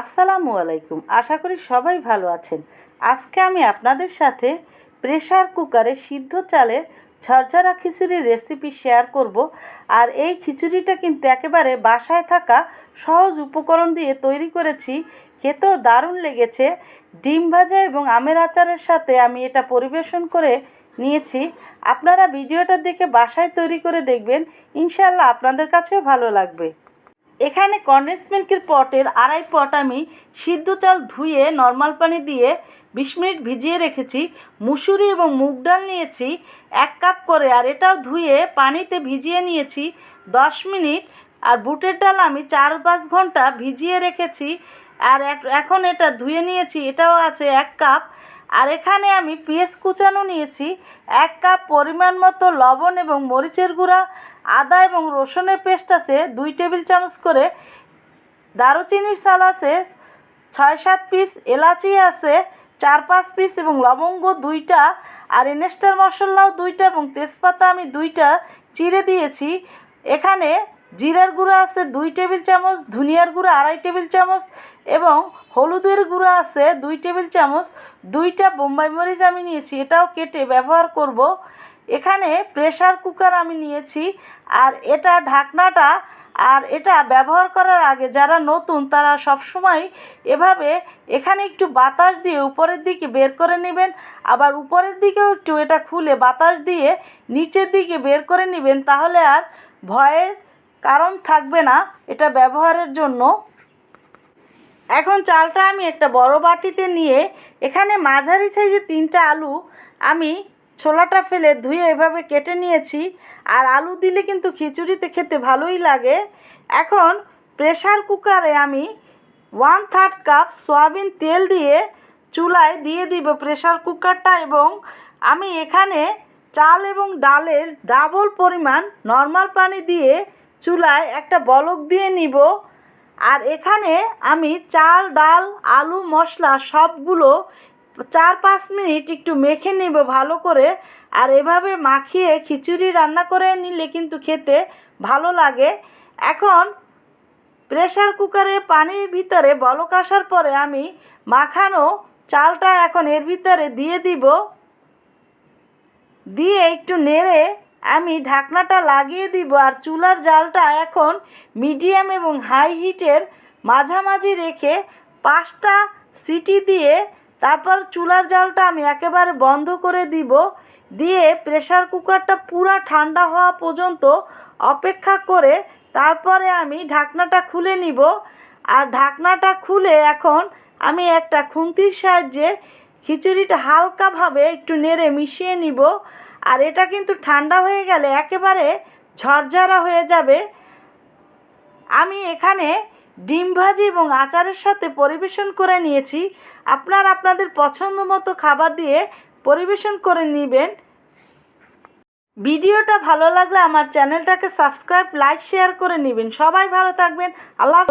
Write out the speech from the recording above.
আসসালামু আলাইকুম। আশা করি সবাই ভালো আছেন। আজকে আমি আপনাদের সাথে প্রেসার কুকারে সিদ্ধ চালের ঝরঝরা খিচুড়ির রেসিপি শেয়ার করব। আর এই খিচুড়িটা কিন্তু একেবারে বাসায় থাকা সহজ উপকরণ দিয়ে তৈরি করেছি। খেতেও দারুণ লেগেছে। ডিম ভাজা এবং আমের আচারের সাথে আমি এটা পরিবেশন করে নিয়েছি। আপনারা ভিডিওটা দেখে বাসায় তৈরি করে দেখবেন। ইনশাল্লাহ আপনাদের কাছেও ভালো লাগবে। এখানে কন্ডেন্স মিল্কের পটের আড়াই পট আমি সিদ্ধ চাল ধুয়ে নর্মাল পানি দিয়ে বিশ মিনিট ভিজিয়ে রেখেছি। মুসুরি এবং মুগ ডাল নিয়েছি এক কাপ করে আর এটাও ধুয়ে পানিতে ভিজিয়ে নিয়েছি দশ মিনিট। আর বুটের ডাল আমি চার পাঁচ ঘণ্টা ভিজিয়ে রেখেছি। আর এখন এটা ধুয়ে নিয়েছি। এটাও আছে এক কাপ। আর এখানে আমি পেঁয়াজ কুচানো নিয়েছি, এক কাপ পরিমাণ মতো লবণ এবং মরিচের গুঁড়া, আদা এবং রসুনের পেস্ট আছে, দুই টেবিল চামচ করে দারুচিনি চাল আছে, ছয় সাত পিস এলাচি আছে, চার পাঁচ পিস এবং লবঙ্গ দুইটা, আর এনেস্টার মশলাও দুইটা এবং তেজপাতা আমি দুইটা চিড়ে দিয়েছি। এখানে জিরার গুঁড়া আছে দুই টেবিল চামচ, ধনিয়ার গুঁড়া আড়াই টেবিল চামচ এবং হলুদের গুঁড়া আছে দুই টেবিল চামচ। দুইটা বোম্বাই মরিচ আমি নিয়েছি, এটাও কেটে ব্যবহার করব। এখানে প্রেশার কুকার আমি নিয়েছি আর এটা ঢাকনাটা আর এটা ব্যবহার করার আগে যারা নতুন তারা সবসময় এভাবে এখানে একটু বাতাস দিয়ে উপরের দিকে বের করে নেবেন। আবার উপরের দিকেও একটু এটা খুলে বাতাস দিয়ে নিচের দিকে বের করে নেবেন, তাহলে আর ভয়ের কারণ থাকবে না এটা ব্যবহারের জন্য। এখন চালটা আমি একটা বড় বাটিতে নিয়ে এখানে মাঝারি সাইজের তিনটা আলু আমি ছোলাটা ফেলে ধুয়ে এভাবে কেটে নিয়েছি। আর আলু দিলে কিন্তু খিচুড়িতে খেতে ভালোই লাগে। এখন প্রেশার কুকারে আমি ওয়ান থার্ড কাপ সয়াবিন তেল দিয়ে চুলায় দিয়ে দিব প্রেশার কুকারটা এবং আমি এখানে চাল এবং ডালের ডাবল পরিমাণ নর্মাল পানি দিয়ে চুলায় একটা বলক দিয়ে নিব। আর এখানে আমি চাল, ডাল, আলু, মশলা সবগুলো চার পাঁচ মিনিট একটু মেখে নেব ভালো করে। আর এভাবে মাখিয়ে খিচুড়ি রান্না করে নিলে কিন্তু খেতে ভালো লাগে। এখন প্রেশার কুকারে পানির ভিতরে বলক আসার পরে আমি মাখানো চালটা এখন এর ভিতরে দিয়ে দিব। দিয়ে একটু নেড়ে আমি ঢাকনাটা লাগিয়ে দিব আর চুলার জালটা এখন মিডিয়াম এবং হাই হিটের মাঝামাঝি রেখে পাঁচটা সিটি দিয়ে তারপর চুলার জালটা আমি একেবারে বন্ধ করে দিব। দিয়ে প্রেসার কুকারটা পুরা ঠান্ডা হওয়া পর্যন্ত অপেক্ষা করে তারপরে আমি ঢাকনাটা খুলে নিব। আর ঢাকনাটা খুলে এখন আমি একটা খুন্তির সাহায্যে খিচুড়িটা হালকাভাবে একটু নেড়ে মিশিয়ে নিব। আর এটা কিন্তু ঠান্ডা হয়ে গেলে একেবারে ঝরঝরা হয়ে যাবে। আমি এখানে ডিম ভাজি এবং আচারের সাথে পরিবেশন করে নিয়েছি। আপনার আপনাদের পছন্দ মতো খাবার দিয়ে পরিবেশন করে নেবেন। ভিডিওটা ভালো লাগলে আমার চ্যানেলটাকে সাবস্ক্রাইব, লাইক, শেয়ার করে নেবেন। সবাই ভালো থাকবেন। আল্লাহ